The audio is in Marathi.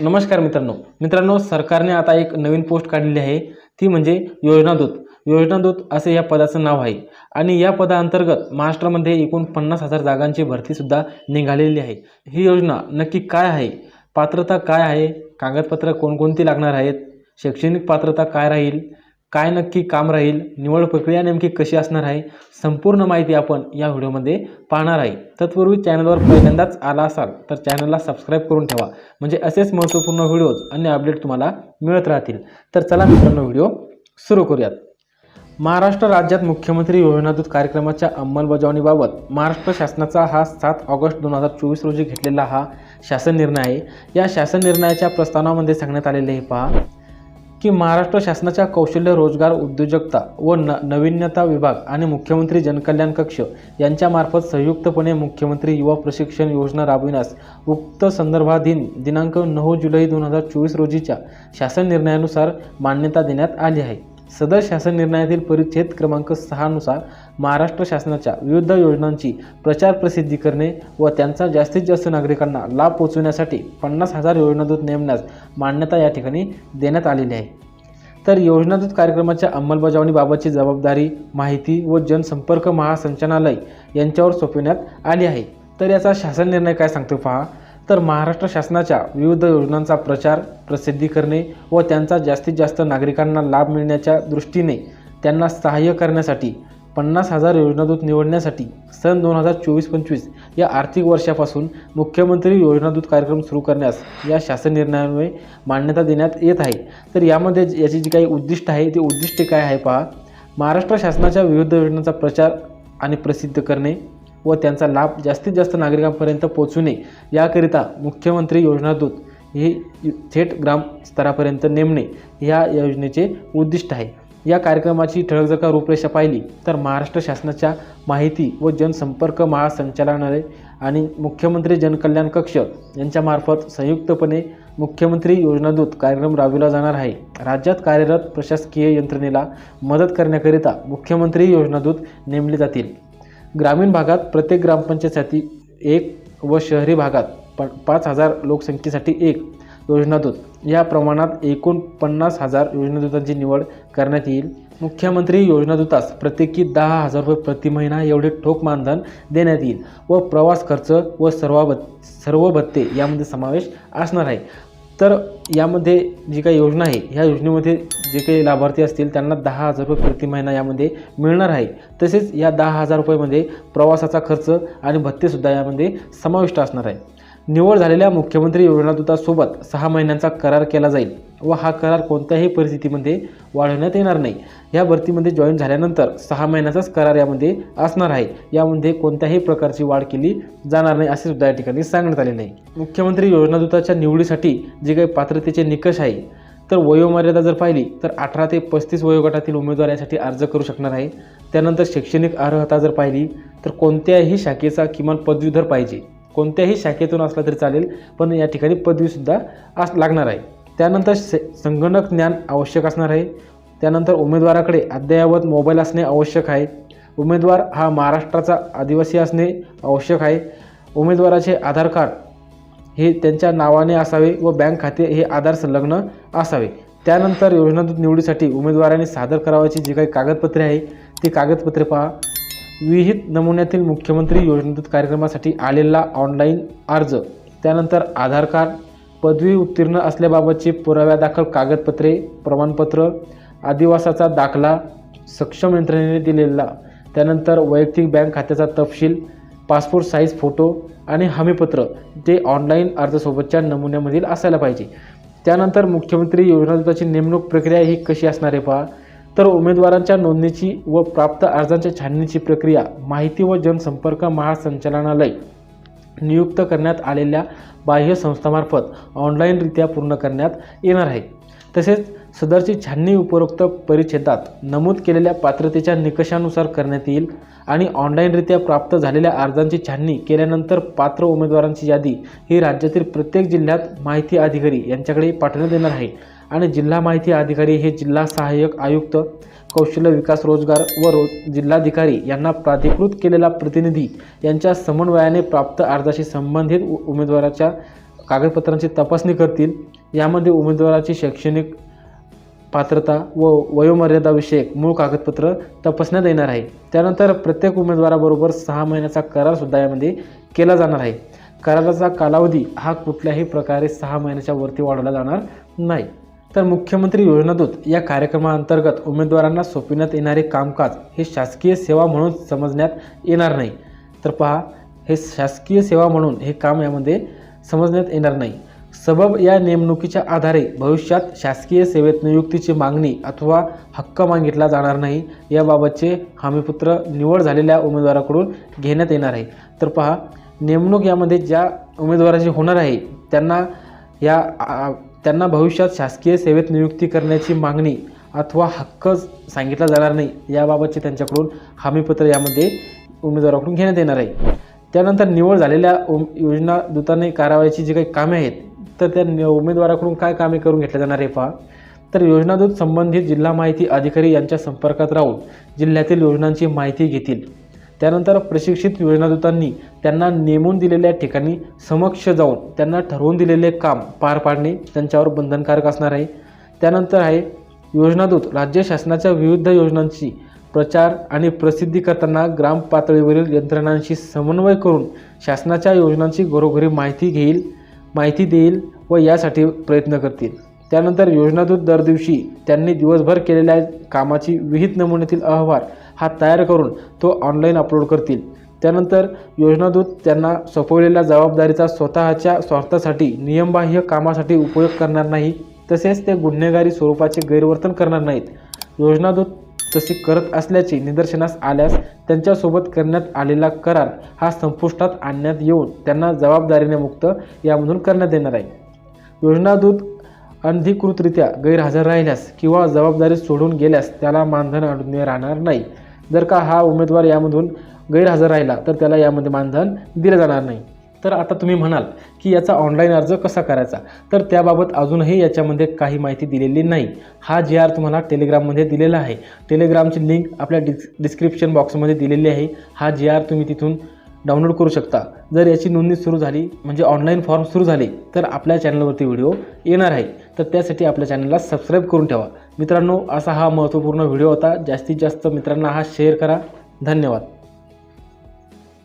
नमस्कार मित्रांनो. मित्रांनो सरकारने आता एक नवीन पोस्ट काढलेली आहे. ती म्हणजे योजनादूत योजनादूत असे या पदाचं नाव आहे. आणि या पदाअंतर्गत महाराष्ट्रामध्ये एकूण पन्नास हजार जागांची भरतीसुद्धा निघालेली आहे. ही योजना नक्की काय आहे? पात्रता काय आहे? कागदपत्र कोणकोणती लागणार आहेत? शैक्षणिक पात्रता काय राहील? काय नक्की काम राहील निवड प्रक्रिया नेमकी कशी असणार आहे संपूर्ण माहिती आपण या व्हिडिओमध्ये पाहणार आहे. तत्पूर्वी चॅनलवर पहिल्यांदाच आला असाल तर चॅनलला सबस्क्राईब करून ठेवा. म्हणजे असेच महत्त्वपूर्ण व्हिडिओज आणि अपडेट तुम्हाला मिळत राहतील. तर चला मित्रांनो व्हिडिओ सुरू करूयात. महाराष्ट्र राज्यात मुख्यमंत्री योजनादूत कार्यक्रमाच्या अंमलबजावणीबाबत महाराष्ट्र शासनाचा हा सात ऑगस्ट दोन हजार चोवीस रोजी घेतलेला हा शासन निर्णय आहे. या शासन निर्णयाच्या प्रस्तावनामध्ये सांगण्यात आलेले हे पहा. की महाराष्ट्र शासनाच्या कौशल्य रोजगार उद्योजकता व न नवीन्यता विभाग आणि मुख्यमंत्री जनकल्याण कक्ष यांच्यामार्फत संयुक्तपणे मुख्यमंत्री युवा प्रशिक्षण योजना राबविण्यास उक्त संदर्भाधीन दिनांक नऊ जुलै दोन हजार चोवीस रोजीच्या शासन निर्णयानुसार मान्यता देण्यात आली आहे. सदर शासन निर्णयातील परिच्छेद क्रमांक सहानुसार महाराष्ट्र शासनाच्या विविध योजनांची प्रचार प्रसिद्धी करणे व त्यांचा जास्तीत जास्त नागरिकांना लाभ पोचविण्यासाठी पन्नास हजार योजनादूत नेमण्यास मान्यता या ठिकाणी देण्यात आलेली आहे. तर योजनादूत कार्यक्रमाच्या अंमलबजावणीबाबतची जबाबदारी माहिती व जनसंपर्क महासंचालनालय यांच्यावर सोपविण्यात आली आहे. तर याचा शासन निर्णय काय सांगतो पहा. तर महाराष्ट्र शासनाच्या विविध योजनांचा प्रचार प्रसिद्धी करणे व त्यांचा जास्तीत जास्त नागरिकांना लाभ मिळण्याच्या दृष्टीने त्यांना सहाय्य करण्यासाठी पन्नास हजार योजनादूत निवडण्यासाठी सन दोन हजार चोवीस पंचवीस या आर्थिक वर्षापासून मुख्यमंत्री योजनादूत कार्यक्रम सुरू करण्यास या शासन निर्णयामुळे मान्यता देण्यात येत आहे. तर यामध्ये याची जी काही उद्दिष्ट आहे ती उद्दिष्टे काय आहे पहा. महाराष्ट्र शासनाच्या विविध योजनांचा प्रचार आणि प्रसिद्ध करणे व त्यांचा लाभ जास्तीत जास्त नागरिकांपर्यंत पोहोचवणे याकरिता मुख्यमंत्री योजनादूत हे थेट ग्रामस्तरापर्यंत नेमणे या योजनेचे उद्दिष्ट आहे. या कार्यक्रमाची ठळक जर का रूपरेषा पाहिली तर महाराष्ट्र शासनाच्या माहिती व जनसंपर्क महासंचालनालय आणि मुख्यमंत्री जनकल्याण कक्ष यांच्यामार्फत संयुक्तपणे मुख्यमंत्री योजनादूत कार्यक्रम राबविला जाणार आहे. राज्यात कार्यरत प्रशासकीय यंत्रणेला मदत करण्याकरिता मुख्यमंत्री योजनादूत नेमले जातील. ग्रामीण भागात प्रत्येक ग्रामपंचायतीसाठी एक व शहरी भागात प पाच हजार लोकसंख्येसाठी एक योजनादूत या प्रमाणात एकूण पन्नास हजार योजनादूतांची निवड करण्यात येईल. मुख्यमंत्री योजनादूतास प्रत्येकी दहा हजार रुपये प्रति महिना एवढे ठोक मानधन देण्यात येईल व प्रवास खर्च व सर्व सर्व भत्ते यामध्ये समावेश असणार आहे. तर यामध्ये जी काही योजना आहे ह्या योजनेमध्ये जे काही लाभार्थी असतील त्यांना दहा हजार रुपये प्रति महिना यामध्ये मिळणार आहे. तसेच या दहा हजार रुपयेमध्ये प्रवासाचा खर्च आणि भत्तेसुद्धा यामध्ये समाविष्ट असणार आहे. निवड झालेल्या मुख्यमंत्री योजनादूतासोबत सहा महिन्यांचा करार केला जाईल व हा करार कोणत्याही परिस्थितीमध्ये वाढवण्यात येणार नाही. या भरतीमध्ये जॉईन झाल्यानंतर सहा महिन्याचाच करार यामध्ये असणार आहे. यामध्ये कोणत्याही प्रकारची वाढ केली जाणार नाही असे सुद्धा या ठिकाणी सांगण्यात आलेले आहे मुख्यमंत्री योजनादूताच्या निवडीसाठी जे काही पात्रतेचे निकष आहे तर वयोमर्यादा जर पाहिली तर अठरा ते पस्तीस वयोगटातील उमेदवार यासाठी अर्ज करू शकणार आहे. त्यानंतर शैक्षणिक अर्हता जर पाहिली तर कोणत्याही शाखेचा किमान पदवीधर पाहिजे. कोणत्याही शाखेतून असला तरी चालेल पण या ठिकाणी पदवीसुद्धा आस लागणार आहे. त्यानंतर संगणक ज्ञान आवश्यक असणार आहे. त्यानंतर उमेदवाराकडे अद्ययावत मोबाईल असणे आवश्यक आहे. उमेदवार हा महाराष्ट्राचा आदिवासी असणे आवश्यक आहे. उमेदवाराचे आधार कार्ड हे त्यांच्या नावाने असावे व बँक खाते हे आधार संलग्न असावे. त्यानंतर योजनादूत निवडीसाठी उमेदवाराने सादर करावयाची जी काही कागदपत्रे आहे ती कागदपत्रे पहा. विहित नमुन्यातील मुख्यमंत्री योजनेत कार्यक्रमासाठी आलेला ऑनलाईन अर्ज त्यानंतर आधार कार्ड पदवी उत्तीर्ण असल्याबाबतची पुराव्यादाखल कागदपत्रे प्रमाणपत्र आदिवासाचा दाखला सक्षम यंत्रणेने दिलेला त्यानंतर वैयक्तिक बँक खात्याचा तपशील पासपोर्ट साईज फोटो आणि हमीपत्र ते ऑनलाईन अर्जासोबतच्या नमुन्यामधील असायला पाहिजे. त्यानंतर मुख्यमंत्री योजनादूताची नेमणूक प्रक्रिया ही कशी असणार आहे पहा. तर उमेदवारांच्या नोंदणीची व प्राप्त अर्जांच्या छाननीची प्रक्रिया माहिती व जनसंपर्क महासंचालनालय नियुक्त करण्यात आलेल्या बाह्य संस्थामार्फत ऑनलाईनरित्या पूर्ण करण्यात येणार आहे. तसेच सदरची छाननी उपरोक्त परिच्छेदात नमूद केलेल्या पात्रतेच्या निकषानुसार करण्यात येईल आणि ऑनलाईनरित्या प्राप्त झालेल्या अर्जांची छाननी केल्यानंतर पात्र उमेदवारांची यादी ही राज्यातील प्रत्येक जिल्ह्यात माहिती अधिकारी यांच्याकडे पाठवण्यात येणार आहे. आणि जिल्हा माहिती अधिकारी हे जिल्हा सहाय्यक आयुक्त कौशल्य विकास रोजगार व रो जिल्हाधिकारी यांना प्राधिकृत केलेला प्रतिनिधी यांच्या समन्वयाने प्राप्त अर्जाशी संबंधित उमेदवाराच्या कागदपत्रांची तपासणी करतील. यामध्ये उमेदवाराची शैक्षणिक पात्रता व वयोमर्यादाविषयक मूळ कागदपत्र तपासण्यात येणार आहे. त्यानंतर प्रत्येक उमेदवाराबरोबर सहा महिन्याचा करारसुद्धा यामध्ये केला जाणार आहे. कराराचा कालावधी हा कुठल्याही प्रकारे सहा महिन्याच्या वरती वाढवला जाणार नाही. तर मुख्यमंत्री योजनादूत या कार्यक्रमाअंतर्गत उमेदवारांना सोपविण्यात येणारे कामकाज हे शासकीय सेवा म्हणून समजण्यात येणार नाही. तर पहा हे शासकीय सेवा म्हणून हे काम यामध्ये समजण्यात येणार नाही. सबब या नेमणुकीच्या आधारे भविष्यात शासकीय सेवेत नियुक्तीची मागणी अथवा हक्क मागितला जाणार नाही याबाबतचे हमीपत्र निवड झालेल्या उमेदवाराकडून घेण्यात येणार आहे. तर पहा नेमणूक यामध्ये ज्या उमेदवाराची होणार आहे त्यांना या त्यांना भविष्यात शासकीय सेवेत नियुक्ती करण्याची मागणी अथवा हक्क सांगितला जाणार नाही याबाबतचे त्यांच्याकडून हमीपत्र यामध्ये उमेदवाराकडून घेण्यात येणार आहे. त्यानंतर निवड झालेल्या उम योजना दूताने कारवाईची जी काही कामे आहेत तर त्या उमेदवाराकडून काय कामे करून घेतल्या जाणार आहे पहा. तर योजनादूत संबंधित जिल्हा माहिती अधिकारी यांच्या संपर्कात राहून जिल्ह्यातील योजनांची माहिती घेतील. त्यानंतर प्रशिक्षित योजनादूतांनी त्यांना नेमून दिलेल्या ठिकाणी समक्ष जाऊन त्यांना ठरवून दिलेले काम पार पाडणे त्यांच्यावर बंधनकारक असणार आहे. त्यानंतर आहे योजनादूत राज्य शासनाच्या विविध योजनांची प्रचार आणि प्रसिद्धी करताना ग्राम पातळीवरील यंत्रणांशी समन्वय करून शासनाच्या योजनांची घरोघरी माहिती घेईल माहिती देईल व यासाठी प्रयत्न करतील. त्यानंतर योजनादूत दर दिवशी त्यांनी दिवसभर केलेल्या कामाची विहित नमुन्यातील अहवाल हा तयार करून तो ऑनलाईन अपलोड करतील. त्यानंतर योजनादूत त्यांना सोपवलेल्या जबाबदारीचा स्वतःच्या स्वार्थासाठी नियमबाह्य कामासाठी उपयोग करणार नाही तसेच ते गुन्हेगारी स्वरूपाचे गैरवर्तन करणार नाहीत. योजनादूत तसे करत असल्याचे निदर्शनास आल्यास त्यांच्यासोबत करण्यात आलेला करार हा संपुष्टात आणण्यात येऊन त्यांना जबाबदारीने मुक्त यामधून करण्यात येणार आहे. योजनादूत अनधिकृतरित्या गैरहजर राहिल्यास किंवा जबाबदारी सोडून गेल्यास त्याला मानधन अडून राहणार नाही. जर का हा उमेदवार यामधून गैरहजर राहिला तर त्याला यामध्ये मानधन दिलं जाणार नाही. तर आता तुम्ही म्हणाल की याचा ऑनलाईन अर्ज कसा करायचा? तर त्याबाबत अजूनही याच्यामध्ये काही माहिती दिलेली नाही. हा जी आर तुम्हाला टेलिग्राममध्ये दिलेला आहे. टेलिग्रामची लिंक आपल्या डिस् डिस्क्रिप्शन बॉक्समध्ये दिलेली आहे. हा जी आर तुम्ही तिथून डाउनलोड करू शकता. जर याची नोंदणी सुरू झाली म्हणजे ऑनलाईन फॉर्म सुरू झाले तर आपल्या चॅनलवरती व्हिडिओ येणार आहे. तर त्यासाठी आपल्या चॅनलला सबस्क्राईब करून ठेवा. मित्रांनो असा हा महत्त्वपूर्ण व्हिडिओ होता. जास्तीत जास्त मित्रांना हा शेअर करा. धन्यवाद.